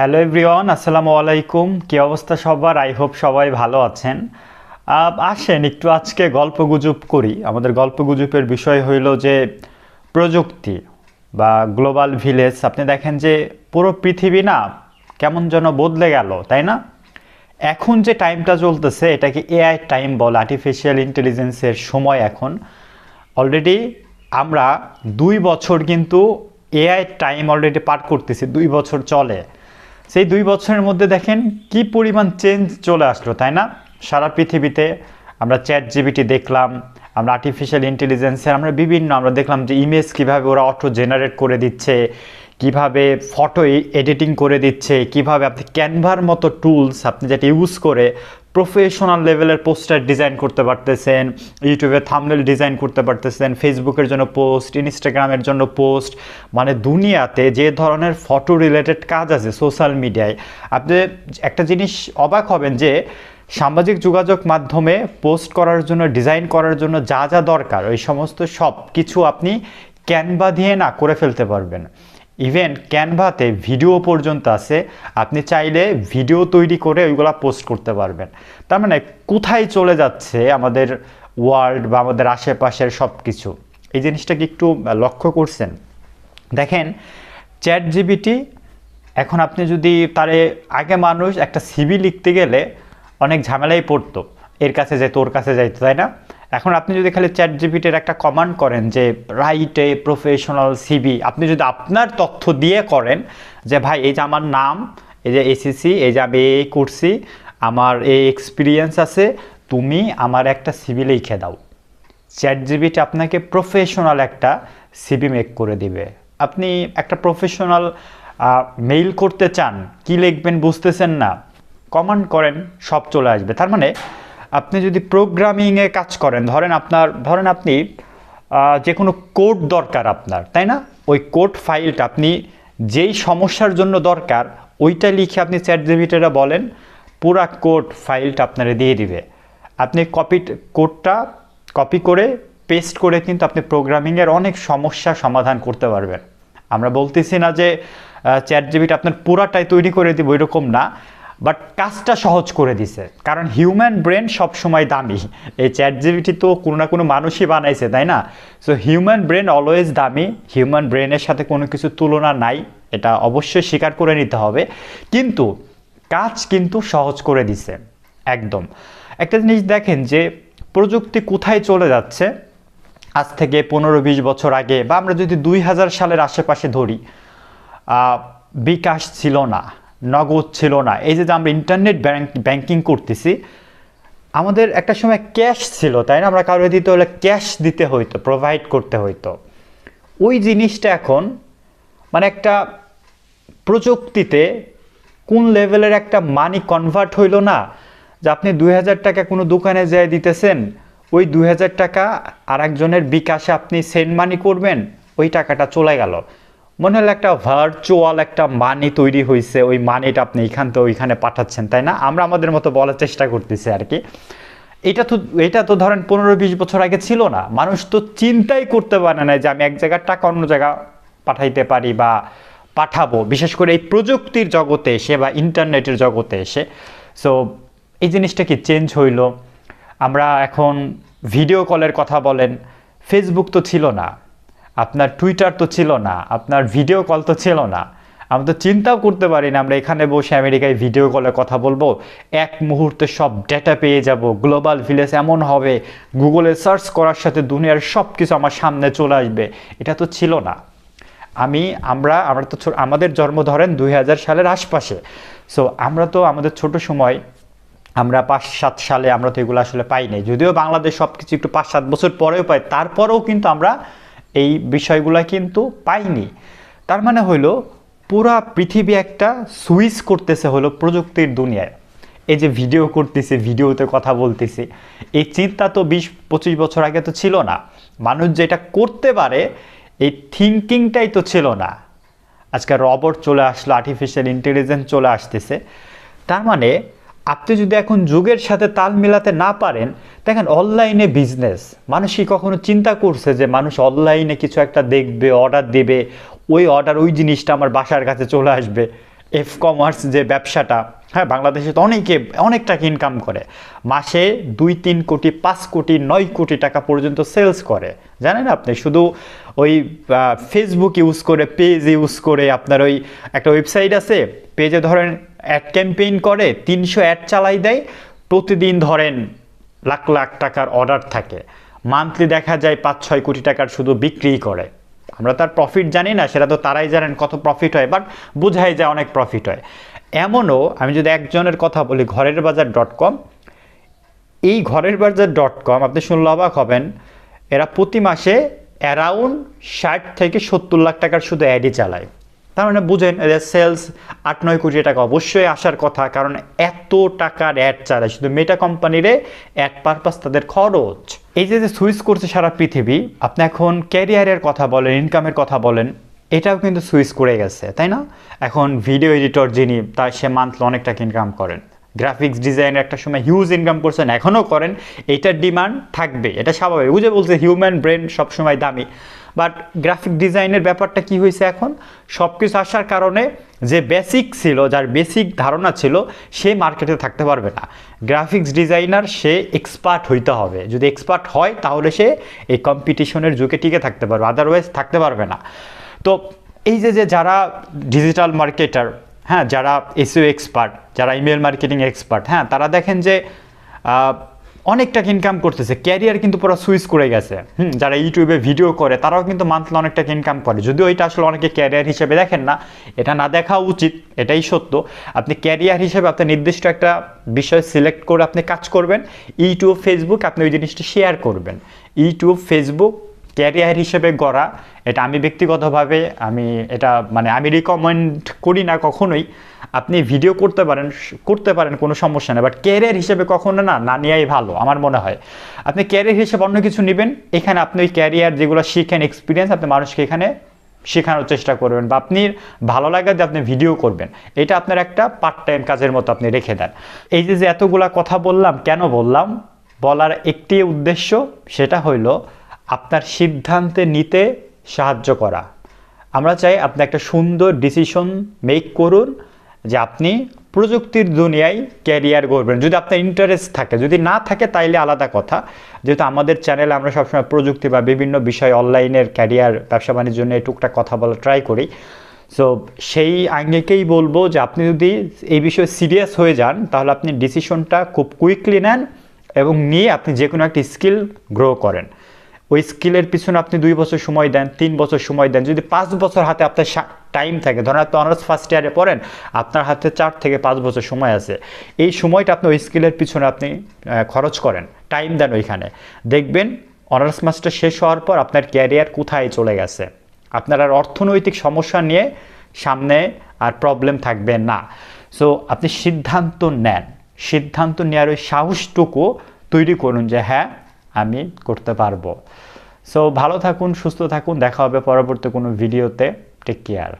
Hello everyone, আসসালামু আলাইকুম। কি অবস্থা সবার? আই হোপ সবাই ভালো আছেন। আসেন, একটু আজকে গল্প গুজব করি। আমাদের গল্প গুজবের বিষয় হইল যে প্রযুক্তি বা গ্লোবাল ভিলেজ। আপনি দেখেন যে পুরো পৃথিবী না কেমন যেন বদলে গেল, তাই না? এখন যে টাইমটা চলতেছে, এটাকে এআই টাইম বলে আর্টিফিশিয়াল ইন্টেলিজেন্সের সময় এখন। অলরেডি আমরা দুই বছর কিন্তু এআই টাইম অলরেডি পার করতেছি, দুই বছর চলে। সেই দুই বছরের মধ্যে দেখেন কি পরিমাণ চেঞ্জ চলে আসলো, তাই না? সারা পৃথিবীতে আমরা চ্যাট জিবিটি দেখলাম, আমরা আর্টিফিশিয়াল ইন্টেলিজেন্সের আমরা বিভিন্ন আমরা দেখলাম যে ইমেজ কীভাবে ওরা অটো জেনারেট করে দিচ্ছে, কীভাবে ফটো এডিটিং করে দিচ্ছে, কীভাবে আপনি ক্যানভার মতো টুলস আপনি যেটা ইউজ করে প্রফেশনাল লেভেলের পোস্টার ডিজাইন করতে পারতেছেন ইউটিউবে থামনেল ডিজাইন করতে পারতেছেন ফেসবুকের জন্য পোস্ট ইনস্টাগ্রামের জন্য পোস্ট মানে দুনিয়াতে যে ধরনের ফটো রিলেটেড কাজ আছে সোশ্যাল মিডিয়ায় আপনি একটা জিনিস অবাক হবেন যে, সামাজিক যোগাযোগ মাধ্যমে পোস্ট করার জন্য ডিজাইন করার জন্য যা যা দরকার, ওই সমস্ত সব কিছু আপনি ক্যানভা দিয়ে না করে ফেলতে পারবেন। ইভেন ক্যানভাতে ভিডিও পর্যন্ত আছে, আপনি চাইলে ভিডিও তৈরি করে ওইগুলা পোস্ট করতে পারবেন। তার মানে কোথায় চলে যাচ্ছে আমাদের ওয়ার্ল্ড বা আমাদের আশেপাশের সব কিছু এই জিনিসটা কি একটু লক্ষ্য করছেন? দেখেন চ্যাট জিবিটি এখন আপনি যদি তারে আগে মানুষ একটা সিবি লিখতে গেলে অনেক ঝামেলাই পড়তো, এর কাছে যেত ওর কাছে যাইতো, তাই না? এখন আপনি যদি খালি চ্যাট জিপিটির একটা কমান্ড করেন যে রাইট এ প্রফেশনাল সিবি আপনি যদি আপনার তথ্য দিয়ে করেন যে ভাই এই যে আমার নাম, এই যে এসিসি এই যে আমি এই করছি, আমার এই এক্সপিরিয়েন্স আছে, তুমি আমার একটা সিবি লিখে দাও। চ্যাট জিবিটি আপনাকে প্রফেশনাল একটা সিবি মেক করে দিবে। আপনি একটা প্রফেশনাল মেইল করতে চান, কি লিখবেন বুঝতেছেন না কমান্ড করেন, সব চলে আসবে। তার মানে আপনি যদি প্রোগ্রামিংয়ে কাজ করেন, ধরেন আপনার, ধরেন আপনি যে কোনো কোড দরকার আপনার, তাই না? ওই কোড ফাইলটা আপনি যেই সমস্যার জন্য দরকার, ওইটা লিখে আপনি চ্যাট জিবিটিটা বলেন, পুরা কোড ফাইলটা আপনারা দিয়ে দিবে। আপনি কপি কোডটা কপি করে পেস্ট করে কিন্তু আপনি প্রোগ্রামিংয়ের অনেক সমস্যা সমাধান করতে পারবেন। আমরা বলতেছি না যে চ্যাট জিবিটা আপনার পুরাটাই তৈরি করে দিব এরকম না। বাট কাজটা সহজ করে দিছে। কারণ হিউম্যান ব্রেন সবসময় দামি। এই চ্যাট জিবিটি তো কোনো না কোনো মানুষই বানাইছে, তাই না? সো হিউম্যান ব্রেন অলওয়েজ দামি। হিউম্যান ব্রেনের সাথে কোনো কিছু তুলনা নাই। এটা অবশ্যই স্বীকার করে নিতে হবে। কিন্তু কাজ কিন্তু সহজ করে দিছে। একদম। একটা জিনিস দেখেন যে প্রযুক্তি কোথায় চলে যাচ্ছে? আজ থেকে পনেরো বিশ বছর আগে বা আমরা যদি দুই হাজার সালের আশেপাশে ধরি বিকাশ ছিল না। নগদ ছিল না। এই যে আমরা ইন্টারনেট ব্যাংকিং করতেছি, আমাদের একটা সময় ক্যাশ ছিল, তাই না? আমরা কারও দিতে হলে ক্যাশ দিতে হইতো প্রোভাইড করতে হইতো। ওই জিনিসটা এখন মানে একটা প্রযুক্তিতে কোন লেভেলের একটা মানি কনভার্ট হইল না, যে আপনি দুই হাজার টাকা কোনো দোকানে যেয়ে দিতেছেন, ওই দুই হাজার টাকা আর একজনের বিকাশে আপনি সেন্ড মানি করবেন, ওই টাকাটা চলে গেল। মনে হলো একটা ভার্চুয়াল একটা মানি তৈরি হয়েছে ওই মানিটা আপনি এখান থেকে ওইখানে পাঠাচ্ছেন, তাই না? আমরা আমাদের মতো বলার চেষ্টা করতেছি আর কি। এটা তো এটা তো ধরেন পনেরো বিশ বছর আগে ছিল না। মানুষ তো চিন্তাই করতে পারে না যে আমি এক জায়গার টাকা অন্য জায়গা পাঠাইতে পারি বা পাঠাবো। বিশেষ করে এই প্রযুক্তির জগতে এসে বা ইন্টারনেটের জগতে এসে। সো এই জিনিসটা কি চেঞ্জ হইল? আমরা এখন ভিডিও কলের কথা বলেন ফেসবুক তো ছিল না। আপনার টুইটার তো ছিল না, আপনার ভিডিও কল তো ছিল না। আমরা তো চিন্তাও করতে পারি না, আমরা এখানে বসে আমেরিকায় ভিডিও কলে কথা বলব। এক মুহূর্তে সব ডেটা পেয়ে যাব গ্লোবাল ভিলেজ এমন হবে গুগলে সার্চ করার সাথে দুনিয়ার সব কিছু আমার সামনে চলে আসবে। এটা তো ছিল না। আমি, আমরা আমরা তো আমাদের জন্ম ধরেন দুই হাজার সালের আশপাশে। সো আমরা তো আমাদের ছোট সময়, আমরা পাঁচ সাত সালে আমরা তো এগুলো আসলে পাই নাই। যদিও বাংলাদেশ সব কিছু একটু পাঁচ সাত বছর পরেও পাই, তারপরেও কিন্তু আমরা এই বিষয়গুলো কিন্তু পাইনি। তার মানে হইল, পুরা পৃথিবী একটা সুইচ করতেছে হলো প্রযুক্তির দুনিয়ায়। এই যে ভিডিও করতেছে, ভিডিওতে কথা বলতেছে, এই চিন্তা তো বিশ, পঁচিশ বছর আগে তো ছিল না। মানুষ যেটা করতে পারে, এই থিঙ্কিংটাই তো ছিল না। আজকে রবট চলে আসলো আর্টিফিশিয়াল ইন্টেলিজেন্স চলে আসতেছে। তার মানে আপনি যদি এখন যুগের সাথে তাল মেলাতে না পারেন, দেখেন অনলাইনে বিজনেস মানুষ কি কখনো চিন্তা করছে যে মানুষ অনলাইনে কিছু একটা দেখবে অর্ডার দেবে, ওই অর্ডার ওই জিনিসটা আমার বাসার কাছে চলে আসবে। এফ কমার্স যে ব্যবসাটা হ্যাঁ বাংলাদেশে তো অনেকে, অনেক টাকা ইনকাম করে। মাসে দুই, তিন কোটি, পাঁচ কোটি, নয় কোটি টাকা পর্যন্ত সেলস করে। জানেন আপনি? শুধু ওই ফেসবুক ইউজ করে পেজ ইউজ করে আপনার ওই একটা ওয়েবসাইট আছে পেজে ধরেন অ্যাড ক্যাম্পেইন করে, তিনশো অ্যাড চালাই দেয়, প্রতিদিন ধরেন লাখ লাখ টাকার অর্ডার থাকে। মান্থলি দেখা যায় পাঁচ, ছয় কোটি টাকার শুধু বিক্রি করে। আমরা তার প্রফিট জানি না, সেটা তো তারাই জানেন কত প্রফিট হয় বাট বোঝাই যায় অনেক প্রফিট হয়। এমনও আমি যদি একজনের কথা বলি, ঘরের বাজার ডট কম এই ঘরের বাজার ডট কম আপনি শুনলে অবাক হবেন, এরা প্রতি মাসে অ্যারাউন্ড ষাট থেকে সত্তর লাখ টাকার শুধু অ্যাডই চালায়। তার মানে বুঝেন, এদের সেলস আট নয় কোটি টাকা অবশ্যই আসার কথা, কারণ এত টাকার অ্যাড চালায়, শুধু মেটা কোম্পানিরে অ্যাড পারপাস তাদের খরচ। এই যে যে সুইচ করছে সারা পৃথিবী, আপনি এখন ক্যারিয়ারের কথা বলেন, ইনকামের কথা বলেন, এটাও কিন্তু সুইচ করে গেছে, তাই না? এখন ভিডিও এডিটর যিনি, তার সে মান্থলি অনেক টাকা ইনকাম করেন। গ্রাফিক্স ডিজাইনের একটা সময় হিউজ ইনকাম করছেন, এখনও করেন, এটার ডিমান্ড থাকবে, এটা স্বাভাবিক। বুঝে বলছে হিউম্যান ব্রেন সবসময় দামি। বাট গ্রাফিক ডিজাইনের ব্যাপারটা কি হয়েছে এখন? সব কিছু আসার কারণে যে বেসিক ছিল, যার বেসিক ধারণা ছিল, সে মার্কেটে থাকতে পারবে না। গ্রাফিক্স ডিজাইনার সে এক্সপার্ট হইতে হবে। যদি এক্সপার্ট হয়, তাহলে সে এই কম্পিটিশনের যুগে টিকে থাকতে পারবে আদারওয়াইজ থাকতে পারবে না। তো এই যে যে যারা ডিজিটাল মার্কেটার হ্যাঁ যারা এসিও এক্সপার্ট যারা ইমেল মার্কেটিং এক্সপার্ট হ্যাঁ তারা দেখেন যে আহ, অনেক টাকা ইনকাম করতেছে। ক্যারিয়ার কিন্তু পুরো সুইচ করে গেছে। হুম যারা ইউটিউবে ভিডিও করে তারাও কিন্তু মান্থলি অনেক টাকা ইনকাম করে। যদিও এটা আসলে অনেকে ক্যারিয়ার হিসেবে দেখেন না এটা না দেখা উচিত এটাই সত্য। আপনি ক্যারিয়ার হিসেবে আপনি নির্দিষ্ট একটা বিষয় সিলেক্ট করে আপনি কাজ করবেন। ইউটিউব ফেসবুক আপনি ওই জিনিসটা শেয়ার করবেন। ইউটিউব ফেসবুক ক্যারিয়ার হিসেবে গড়া, এটা আমি ব্যক্তিগতভাবে আমি এটা মানে আমি রিকমেন্ড করি না কখনোই। আপনি ভিডিও করতে পারেন করতে পারেন, কোনো সমস্যা নেই বাট ক্যারিয়ার হিসেবে কখনো না না নেওয়াই ভালো, আমার মনে হয়। আপনি ক্যারিয়ার হিসেবে অন্য কিছু নেবেন, এখানে আপনি ওই ক্যারিয়ার যেগুলো শিখেন এক্সপিরিয়েন্স আপনি মানুষকে এখানে শেখানোর চেষ্টা করবেন, বা আপনি ভালো লাগে যে আপনি ভিডিও করবেন, এটা আপনার একটা পার্ট টাইম কাজের মতো আপনি রেখে দেন। এই যে যে এতগুলা কথা বললাম, কেন বললাম? বলার একটি উদ্দেশ্য, সেটা হইল আপনার সিদ্ধান্তে নিতে সাহায্য করা। আমরা চাই আপনি একটা সুন্দর ডিসিশন মেক করুন যে আপনি প্রযুক্তির দুনিয়ায় ক্যারিয়ার গড়বেন। যদি আপনার ইন্টারেস্ট থাকে, যদি না থাকে তাইলে আলাদা কথা। যেহেতু আমাদের চ্যানেলে আমরা সবসময় প্রযুক্তি বা বিভিন্ন বিষয় অনলাইনের ক্যারিয়ার ব্যবসা বাণিজ্য নিয়ে টুকটাক কথা বলা ট্রাই করি। সো সেই আঙ্গিকেই বলব যে আপনি যদি এই বিষয়ে সিরিয়াস হয়ে যান, তাহলে আপনি ডিসিশনটা খুব কুইকলি নেন এবং নিয়ে আপনি যে কোনো একটা স্কিল গ্রো করেন। ওই স্কিলের পিছনে আপনি দুই বছর সময় দেন, তিন বছর সময় দেন, যদি পাঁচ বছর হাতে আপনার টাইম থাকে, ধরেন আপনি অনার্স ফার্স্ট ইয়ারে পড়েন, আপনার হাতে চার থেকে পাঁচ বছর সময় আছে। এই সময়টা আপনি ওই স্কিলের পিছনে আপনি খরচ করেন টাইম দেন ওইখানে। দেখবেন অনার্স মাস্টার শেষ হওয়ার পর আপনার ক্যারিয়ার কোথায় চলে গেছে। আপনার আর অর্থনৈতিক সমস্যা নিয়ে সামনে আর প্রবলেম থাকবে না। সো আপনি সিদ্ধান্ত নেন। সিদ্ধান্ত নেওয়ার ওই সাহসটুকু তৈরি করুন যে হ্যাঁ আমি করতে পারব। সো ভালো থাকুন, সুস্থ থাকুন, দেখা হবে পরবর্তী কোনো ভিডিওতে টেক কেয়ার